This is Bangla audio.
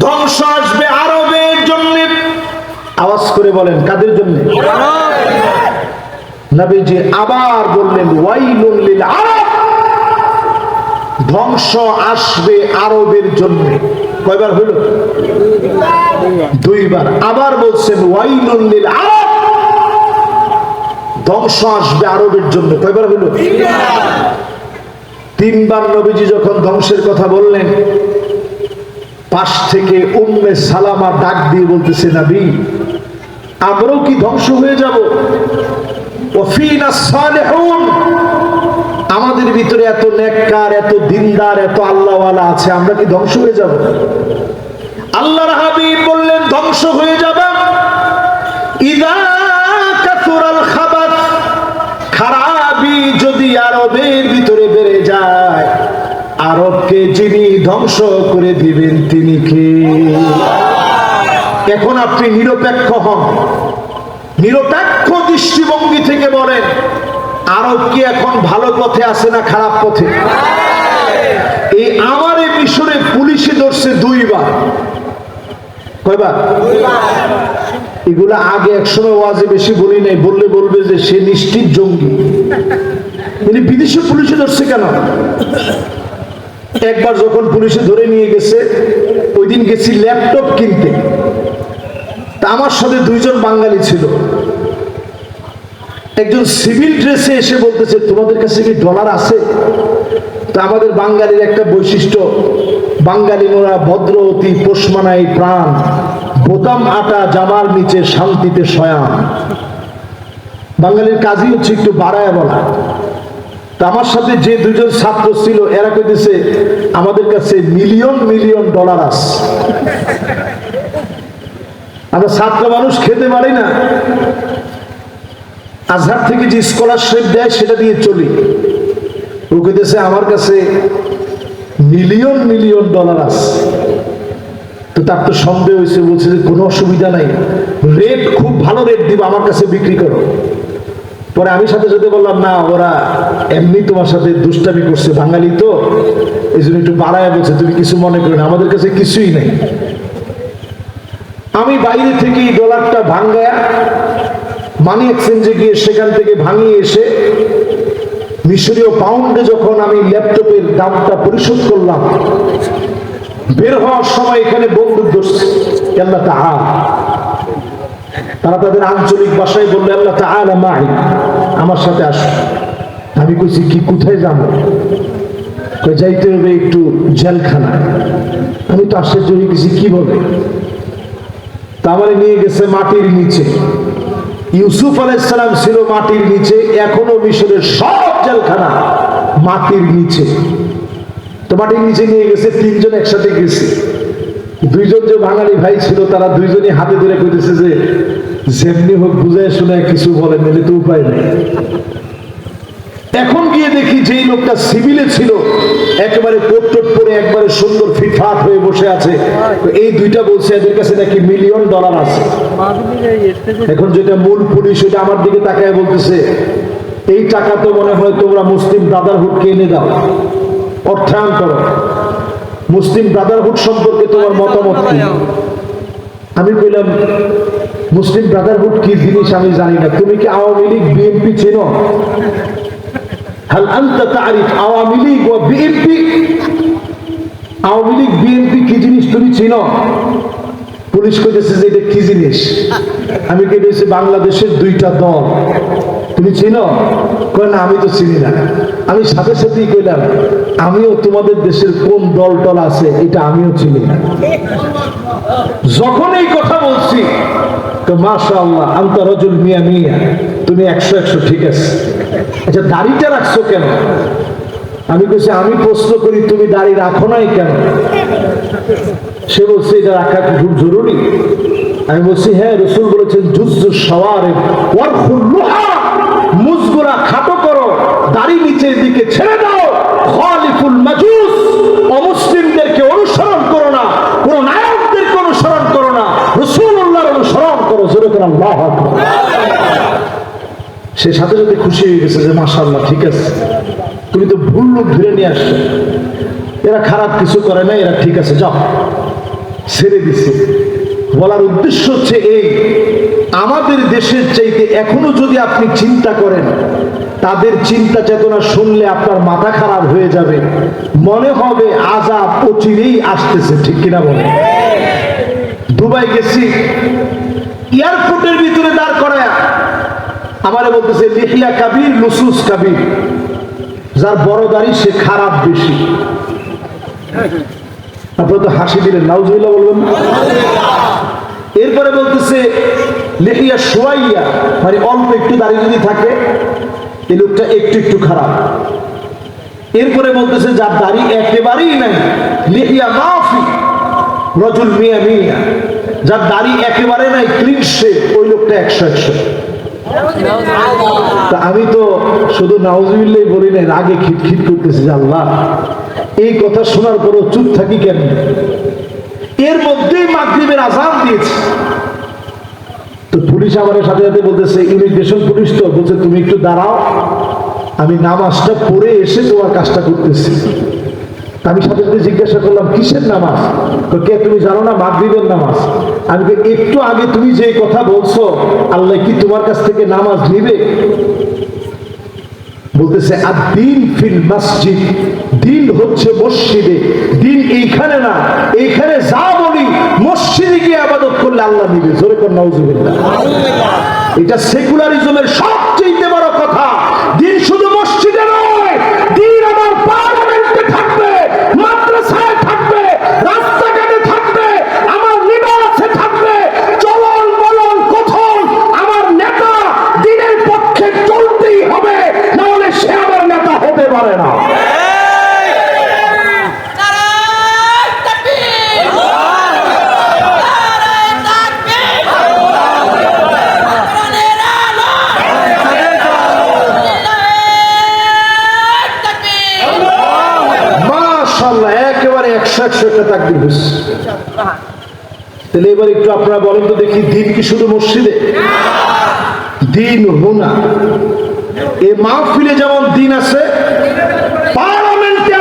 ধ্বংস আসবে আরবের জন্য। আওয়াজ করে বলেন, কাদের জন্য? আবার বললেন আরব। ধ্বংস আসবে আরবের জন্য। কয়বার হইল দুইবার। আবার বলছেন ওয়াইলুন লিল আরব। ধ্বংস আসবে আরবের জন্য। কয়বার হইল তিনবার নবীজি যখন ধ্বংসের কথা বললেন, পাশ থেকে উম্মে সালামা ডাক দিয়ে বলতেছে, নাবি, আমরাও কি ধ্বংস হয়ে যাব? আমাদের ভিতরে এত নেককার, এত দিনদার, এত আল্লাহওয়ালা আছে, আমরা কি ধ্বংস হয়ে যাব? আল্লাহর হাবিব বললেন, ধ্বংস হয়ে যাবে। খারাপি যদি আরবের আরবকে যিনি ধ্বংস করে দিবেন, তিনি কে? এখন আপনি নিরপেক্ষ হন। নিরপেক্ষ দৃষ্টিভঙ্গি থেকে বলেন, আরব কি এখন ভালো পথে আছে না খারাপ পথে? এই আমার মিশরে পুলিশে ধরছে দুইবার। কয়বার? এগুলা আগে একসময় ওয়াজে বেশি বলি নাই, বললে বলবে যে সে নিশ্চিত জঙ্গি। মানে বিদেশি পুলিশে ধরছে কেন? একবার যখন পুলিশে ধরে নিয়ে গেছে ওই দিন গেছি ল্যাপটপ কিনতে। তা আমার সাথে দুইজন বাঙালি ছিল। একজন সিভিল ড্রেসে এসে বলতেছে, তোমাদের কাছে কি ডলার আছে? তা আমাদের বাঙালির একটা বৈশিষ্ট্য, বাঙালি মোরা ভদ্র অতি পোষমানাই প্রাণ, বোতাম আটা জামার নিচে শান্তিতে শয়ান। বাঙালির কাজই হচ্ছে একটু বাড়ায় বলা। আমার সাথে যে দুজন ছাত্র ছিল, এরা কইতেছে, আমাদের কাছে মিলিয়ন মিলিয়ন ডলার আস আমরা ছাত্র মানুষ খেতে পারি না। আজহার থেকে যে স্কলারশিপ দেয়, সেটা দিয়ে চলি। ও কইতেছে, আমার কাছে মিলিয়ন মিলিয়ন ডলার আছে। তো তার তো সন্দেহ হয়েছে, বলছে যে কোনো অসুবিধা নাই। রেট খুব ভালো রেট দিব, আমার কাছে বিক্রি করো। পরে আমি সাথে সাথে বললাম, না, ওরা এমনি তোমার সাথে দুষ্টামি করছে, বাঙালি তো। এই জন্য একটু বাড়ায় বলছে, তুমি কিছু মনে করো না, আমাদের কাছে কিছুই নেই। আমি বাইরে থেকে ডলারটা ভাঙ্গায়া মানি এক্সচেঞ্জে গিয়ে সেখান থেকে ভাঙিয়ে এসে মিশরীয় পাউন্ডে যখন আমি ল্যাপটপের দামটা পরিশোধ করলাম, বের হওয়ার সময় এখানে বন্দুক ধরছে। আল্লাহ তাআলা তারা তাদের আঞ্চলিক ভাষায় বললে, আল্লাহ তাআলা মাই আমার সাথে আসো। আমি কইছি, কি, কোথায় যাব? যাইতে হবে একটু জেলখানা আমি তো আশ্চর্য হয়ে গেছি, কি বলে? তারপরে নিয়ে গেছে মাটির নিচে। ইউসুফ আলাইসালাম ছিল মাটির নিচে, এখনও মিশরের সব জেলখানা মাটির নিচে। তো মাটির নিচে নিয়ে গেছে, তিনজন একসাথে গেছে। দুইজন যে বাঙালি ভাই ছিল, তারা দুইজনই হাতে ধরে কইতেছে যে যেমনি হোক বুঝায় শুনে কিছু বলেন এলে তো উপায় নেই। এখন গিয়ে দেখি যেই লোকটা সিভিলে ছিল, একেবারে কোট পরে একবারে সুন্দর ফিটফাট হয়ে বসে আছে। এই দুইটা বলছে, এদের কাছে নাকি মিলিয়ন ডলার আছে। এখন যেটা মূল পুলিশ ওটা আমার দিকে তাকায় বলতেছে, এই টাকা তো মনে হয় তোমরা মুসলিম ব্রাদারহুডকে এনে দাও। অর্থায়ন করো। মুসলিম ব্রাদারহুড সম্পর্কে তোমার মতামত কি? আমি কইলাম, মুসলিম ব্রাদারহুড কি জিনিস আমি জানি না। তুমি কি আওয়ামী লীগ, বিএনপি চেনো? হাল আওয়ামী লীগ ও বিএনপি? আওয়ামী লীগ, বিএনপি কি জিনিস তুমি চিনো? পুলিশ কইতেছে যে এটা কি জিনিস? আমি কে বাংলাদেশের দুইটা দল। তুমি চিনো? না, আমি তো চিনি না। আমি সাথে সাথেই কইলাম আমিও তোমাদের দেশের কোন দল টল আছে, এটা আমিও চিনি না। যখন এই কথা বলছি মাশা আল্লাহ আন্ত রজুল মিয়া মিয়া, তুমি একশো একশো ঠিক আছে। আচ্ছা দাড়িটা রাখছো কেন? আমি বলছি, আমি প্রশ্ন করি, তুমি দাড়ি রাখো নাই কেন? সে বলছে, এটা রাখা খুব জরুরি? আমি বলছি হ্যাঁ রসুল বলেছেন জুজু সওয়ারে মুজগুলা খাটো করো দাড়ি নিচের দিকে ছেড়ে দাও। খালিফুল মাজুস। অমুসলিমদেরকে অনুসরণ করো না। কোন নায়কদেরকে অনুসরণ করো না। রসুল্লাহর অনুসরণ করো। জোরে করে আল্লাহ। সে সাথে সাথে খুশি হয়ে গেছে যে, মাশাআল্লাহ, ঠিক আছে। তুমি তো ভুল লোক ধরে নিয়ে আসছো। এরা খারাপ কিছু করে না এরা ঠিক আছে, যাও। ছেড়ে দিছে। বলার উদ্দেশ্য হচ্ছে এই, আমাদের দেশের চাইতে এখনও যদি আপনি চিন্তা করেন, তাদের চিন্তা চেতনা শুনলে আপনার মাথা খারাপ হয়ে যাবে। মনে হবে আজাব অচিরেই আসতেছে, ঠিক কিনা বলে দুবাই গেছি, এয়ারপোর্টের ভিতরে দাঁড় করায় আমারে বলতেছে, লিহিয়া কাবির, লুসুস কাবির। যার বড় দাড়ি সে খারাপ বেশি। আপনারা তো হাসি দিলেন নাউজুবিল্লাহ বলবেন? এরপরে বলতেছে লেখিয়া সোয়াইয়া মানে অল্প একটু দাড়ি যদি থাকে, এই লোকটা একটু একটু খারাপ। এরপরে বলতেছে, যার দাড়ি একেবারেই নাই লেখিয়া মাফি, রজুল মিয়া মিয়া। যার দাড়ি একেবারে নাই ক্লিন ওই লোকটা একশো একশো। আমি তো শুধু নাউজুবিল্লাই বলি না রাগে খিটখিট করতেছি আল্লাহ, এই কথা শোনার পরও চুপ থাকি কেন? এর মধ্যেই মাগরিবের আজান দিয়েছে। তো পুলিশ আমার সাথে সাথে বলতেছে ইমিগ্রেশন পুলিশ তো। বলছে, তুমি একটু দাঁড়াও, আমি নামাজটা পড়ে এসে তোমার কাজটা করতেছি। আমি সাথে সাথে জিজ্ঞাসা করলাম, কিসের নামাজ? তো কে, তুমি জানো না, মাগরিবের নামাজ। আমি একটু আগে তুমি যে কথা বলছো, আল্লাহ কি তোমার কাছ থেকে নামাজ নিবে? বলতেছে আর দিন ফিল মসজিদ। দিন হচ্ছে মসজিদে। দিন এইখানে না এইখানে যা বলি মসজিদে গিয়ে আবাদত করলে আল্লাহ দিবে। জোরে কর না এটা সেকুলারিজমের সবচেয়ে বড় কথা। দিন শুধু মসজিদে নয় দিন আমার পার্লামেন্টে থাকবে মাদ্রাসায় থাকবে রাস্তাঘাটে থাকবে আমার নিবাসে থাকবে চলন বলন কথন আমার নেতা দিনের পক্ষে চলতেই হবে নাহলে সে আমার নেতা হতে পারে না নারায় তাকবীর নারায় তাকবীর কোরআনের আলো নারায় তাকবীর মাশাল্লাহ একেবারে একশো একশো একটা তাকবির হচ্ছে তাহলে এবার একটু আপনারা বলেন তো দেখি দিন কি শুধু মসজিদে? দিন হোনা। এ মাহফিলে যেমন দিন আছে, পার্লামেন্টে